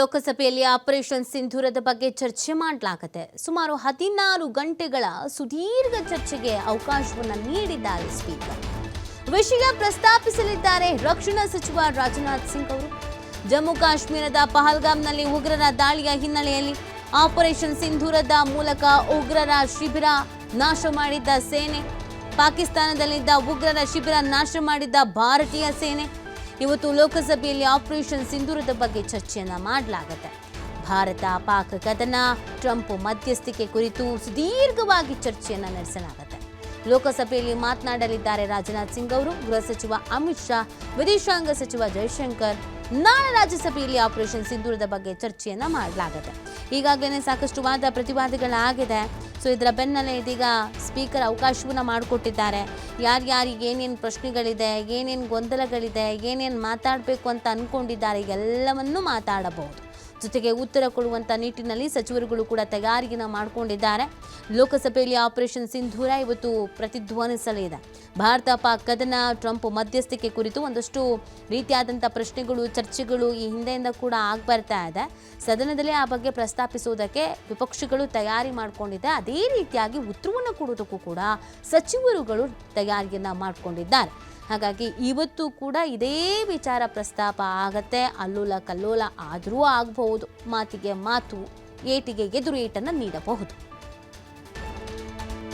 ಲೋಕಸಭೆಯಲ್ಲಿ ಆಪರೇಷನ್ ಸಿಂಧೂರದ ಬಗ್ಗೆ ಚರ್ಚೆ ಮಾಡಲಾಗುತ್ತೆ ಸುಮಾರು ಹದಿನಾರು ಗಂಟೆಗಳ ಸುದೀರ್ಘ ಚರ್ಚೆಗೆ ಅವಕಾಶವನ್ನು ನೀಡಿದ್ದಾರೆ ಸ್ಪೀಕರ್. ವಿಷಯ ಪ್ರಸ್ತಾಪಿಸಲಿದ್ದಾರೆ ರಕ್ಷಣಾ ಸಚಿವ ರಾಜನಾಥ್ ಸಿಂಗ್ ಅವರು. ಜಮ್ಮು ಕಾಶ್ಮೀರದ ಪಹಲ್ಗಾಮ್ನಲ್ಲಿ ಉಗ್ರರ ದಾಳಿಯ ಹಿನ್ನೆಲೆಯಲ್ಲಿ ಆಪರೇಷನ್ ಸಿಂಧೂರದ ಮೂಲಕ ಉಗ್ರರ ಶಿಬಿರ ನಾಶ ಮಾಡಿದ್ದ ಸೇನೆ. ಪಾಕಿಸ್ತಾನದಲ್ಲಿದ್ದ ಉಗ್ರರ ಶಿಬಿರ ನಾಶ ಮಾಡಿದ್ದ ಭಾರತೀಯ ಸೇನೆ. ಇವತ್ತು ಲೋಕಸಭೆಯಲ್ಲಿ ಆಪರೇಷನ್ ಸಿಂಧೂರದ ಬಗ್ಗೆ ಚರ್ಚೆಯನ್ನು ಮಾಡಲಾಗುತ್ತೆ. ಭಾರತ ಪಾಕ್ ಕದನ ಟ್ರಂಪ್ ಮಧ್ಯಸ್ಥಿಕೆ ಕುರಿತು ಸುದೀರ್ಘವಾಗಿ ಚರ್ಚೆಯನ್ನು ನಡೆಸಲಾಗುತ್ತೆ. ಲೋಕಸಭೆಯಲ್ಲಿ ಮಾತನಾಡಲಿದ್ದಾರೆ ರಾಜನಾಥ್ ಸಿಂಗ್ ಅವರು. ಗೃಹ ಸಚಿವ ಅಮಿತ್ ಶಾ, ವಿದೇಶಾಂಗ ಸಚಿವ ಜೈಶಂಕರ್. ನಾಳೆ ರಾಜ್ಯಸಭೆಯಲ್ಲಿ ಆಪರೇಷನ್ ಸಿಂಧೂರದ ಬಗ್ಗೆ ಚರ್ಚೆಯನ್ನ ಮಾಡಲಾಗುತ್ತೆ. ಈಗಾಗಲೇ ಸಾಕಷ್ಟು ವಾದ ಪ್ರತಿವಾದಗಳಾಗಿದೆ. ಸೊ, ಇದರ ಬೆನ್ನಲ್ಲೇ ಇದೀಗ ಸ್ಪೀಕರ್ ಅವಕಾಶವನ್ನ ಮಾಡಿಕೊಟ್ಟಿದ್ದಾರೆ. ಯಾರ್ಯಾರಿಗೆ ಏನೇನು ಪ್ರಶ್ನೆಗಳಿದೆ, ಏನೇನು ಗೊಂದಲಗಳಿದೆ, ಏನೇನು ಮಾತಾಡಬೇಕು ಅಂತ ಅಂದ್ಕೊಂಡಿದ್ದಾರೆ ಎಲ್ಲವನ್ನೂ ಮಾತಾಡಬಹುದು. ಜೊತೆಗೆ ಉತ್ತರ ಕೊಡುವಂಥ ನಿಟ್ಟಿನಲ್ಲಿ ಸಚಿವರುಗಳು ಕೂಡ ತಯಾರಿಯನ್ನು ಮಾಡಿಕೊಂಡಿದ್ದಾರೆ. ಲೋಕಸಭೆಯಲ್ಲಿ ಆಪರೇಷನ್ ಸಿಂಧೂರ ಇವತ್ತು ಪ್ರತಿಧ್ವನಿಸಲಿದೆ. ಭಾರತ ಪಾಕ್ ಕದನ ಟ್ರಂಪ್ ಮಧ್ಯಸ್ಥಿಕೆ ಕುರಿತು ಒಂದಷ್ಟು ರೀತಿಯಾದಂಥ ಪ್ರಶ್ನೆಗಳು, ಚರ್ಚೆಗಳು ಈ ಹಿಂದೆಯಿಂದ ಕೂಡ ಆಗ್ಬರ್ತಾ ಇದೆ. ಸದನದಲ್ಲಿ ಆ ಬಗ್ಗೆ ಪ್ರಸ್ತಾಪಿಸುವುದಕ್ಕೆ ವಿಪಕ್ಷಗಳು ತಯಾರಿ ಮಾಡಿಕೊಂಡಿದೆ. ಅದೇ ರೀತಿಯಾಗಿ ಉತ್ತರವನ್ನು ಕೊಡೋದಕ್ಕೂ ಕೂಡ ಸಚಿವರುಗಳು ತಯಾರಿಯನ್ನು ಮಾಡಿಕೊಂಡಿದ್ದಾರೆ. ಹಾಗಾಗಿ ಇವತ್ತು ಕೂಡ ಇದೇ ವಿಚಾರ ಪ್ರಸ್ತಾಪ ಆಗತ್ತೆ. ಅಲ್ಲೋಲ ಕಲ್ಲೋಲ ಆದರೂ ಆಗಬಹುದು. ಮಾತಿಗೆ ಮಾತು ಏಟಿಗೆ ಎದುರು ಏಟನ್ನು ನೀಡಬಹುದು.